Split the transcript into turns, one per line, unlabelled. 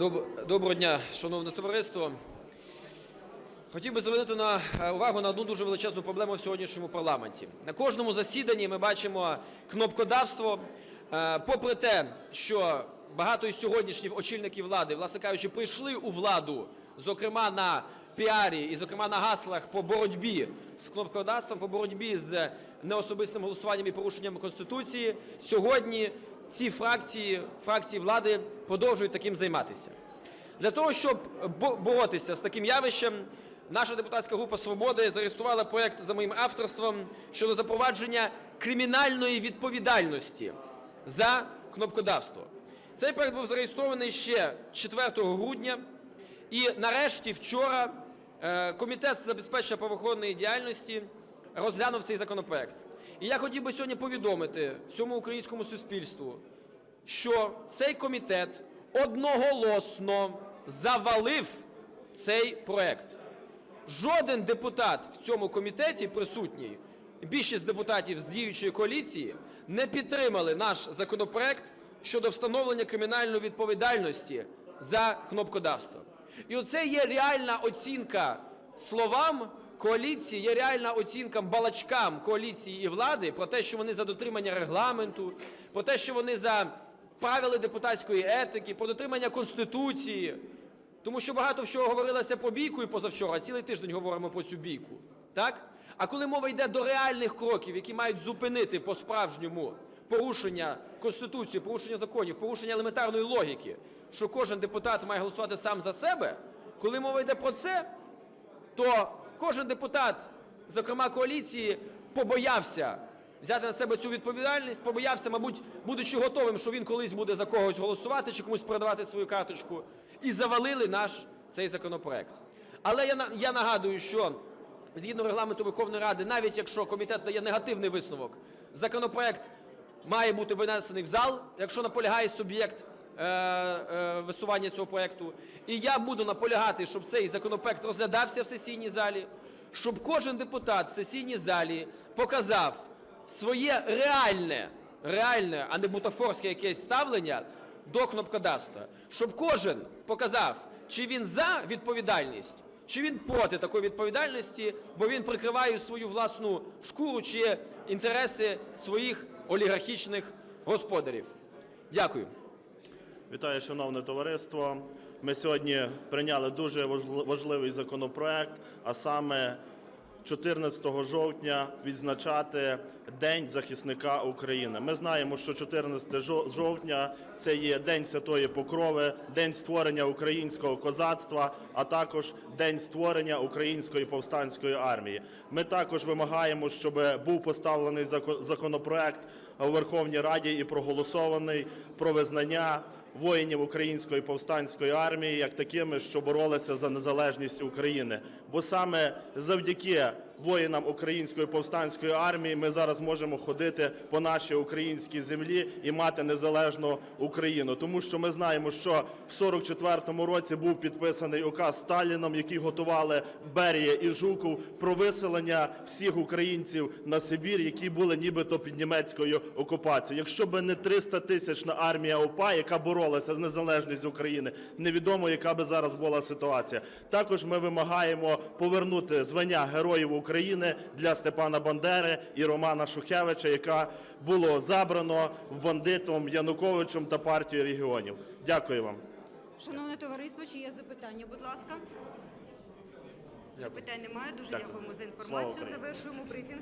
Доб- Доброго дня, шановне товариство. Хотів би звернути на е, увагу на одну дуже величезну проблему в сьогоднішньому парламенті. На кожному засіданні ми бачимо кнопкодавство. Е, Попри те, що багато із сьогоднішніх очільників влади, власне кажучи, прийшли у владу, зокрема на піарі і, зокрема, на гаслах по боротьбі з кнопкодавством, по боротьбі з неособистим голосуванням і порушенням Конституції, сьогодні ці фракції, фракції влади продовжують таким займатися. Для того, щоб боротися з таким явищем, наша депутатська група «Свободи» зареєструвала проект за моїм авторством щодо запровадження кримінальної відповідальності за кнопкодавство. Цей проект був зареєстрований ще 4 грудня, і нарешті вчора е, Комітет з забезпечення правоохоронної діяльності розглянув цей законопроект. І я хотів би сьогодні повідомити всьому українському суспільству, що цей комітет одноголосно завалив цей проект. Жоден депутат в цьому комітеті присутній, більшість депутатів з діючої коаліції, не підтримали наш законопроект щодо встановлення кримінальної відповідальності за кнопкодавство. І оце є реальна оцінка словам коаліції, є реальна оцінка балачкам коаліції і влади про те, що вони за дотримання регламенту, про те, що вони за правила депутатської етики, про дотримання Конституції. Тому що багато всього говорилося про бійку і позавчора, цілий тиждень говоримо про цю бійку. Так? А коли мова йде до реальних кроків, які мають зупинити по-справжньому порушення Конституції, порушення законів, порушення елементарної логіки, що кожен депутат має голосувати сам за себе, коли мова йде про це, то кожен депутат, зокрема коаліції, побоявся взяти на себе цю відповідальність, побоявся, мабуть, будучи готовим, що він колись буде за когось голосувати чи комусь передавати свою карточку, і завалили наш цей законопроект. Але я, я нагадую, що згідно регламенту Верховної Ради, навіть якщо комітет дає негативний висновок, законопроект має бути винесений в зал, якщо наполягає суб'єкт висування цього проекту. І я буду наполягати, щоб цей законопроект розглядався в сесійній залі, щоб кожен депутат в сесійній залі показав своє реальне, реальне, а не бутафорське якесь ставлення до кнопкодавства. Щоб кожен показав, чи він за відповідальність, чи він проти такої відповідальності, бо він прикриває свою власну шкуру чи інтереси своїх олігархічних господарів. Дякую.
Вітаю, шановне товариство. Ми сьогодні прийняли дуже важл- важливий законопроект, а саме 14 жовтня відзначати День захисника України. Ми знаємо, що 14 жо- жовтня це є День Святої Покрови, День створення українського козацтва, а також День створення української повстанської армії. Ми також вимагаємо, щоб був поставлений зако- законопроект у Верховній Раді і проголосований про визнання воїнів української повстанської армії як такими, що боролися за незалежність України. Бо саме завдяки воїнам української повстанської армії ми зараз можемо ходити по нашій українській землі і мати незалежну Україну. Тому що ми знаємо, що в 44-му році був підписаний указ Сталіном, який готували Берія і Жуков про виселення всіх українців на Сибір, які були нібито під німецькою окупацією. Якщо б не 300 тисячна армія ОПА, яка боролася за незалежність України, невідомо, яка би зараз була ситуація. Також ми вимагаємо повернути звання Героїв України для Степана Бандери і Романа Шухевича, яка було забрано в бандитом Януковичем та партією регіонів. Дякую вам.
Шановне товариство, чи є запитання, будь ласка? Запитань немає. Дуже дякуємо за інформацію. Завершуємо брифінг.